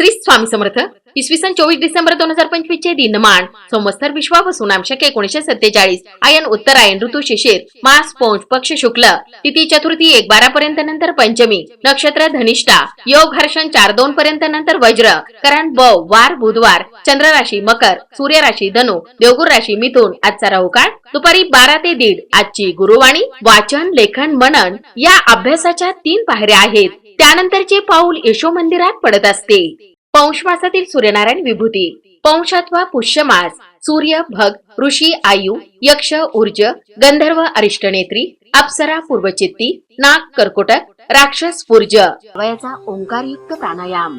श्री स्वामी समर्थ. इसवी सन चोवीस डिसेंबर दोन हजार पंचवीस चे दिनमान संवत्सर विश्वापासून आमशक एकोणीशे सत्तेचाळीस आयन उत्तरायण ऋतू शिशिर मास पौष पक्ष शुक्ल तिथी चतुर्थी एक बारा पर्यंत नंतर पंचमी नक्षत्र धनिष्ठा योग हर्षण चार दोन पर्यंत नंतर वज्र करण ब वार बुधवार चंद्र राशी मकर सूर्य राशी धनु देवगुर राशी मिथुन आजचा राहुकाळ दुपारी बारा ते दीड आजची गुरुवाणी वाचन लेखन मनन या अभ्यासाच्या तीन पायऱ्या आहेत. त्यानंतरचे पाऊल यशो मंदिरात पडत असते. पौष मासातील सूर्यनारायण विभूती. अथवा पुष्यमास. सूर्य भग ऋषी आयु यक्ष ऊर्ज गंधर्व अरिष्टनेत्री अप्सरा पूर्वचित्ती नाग कर्कोटक राक्षस पूर्ज. वयाचा ओंकारयुक्त प्राणायाम.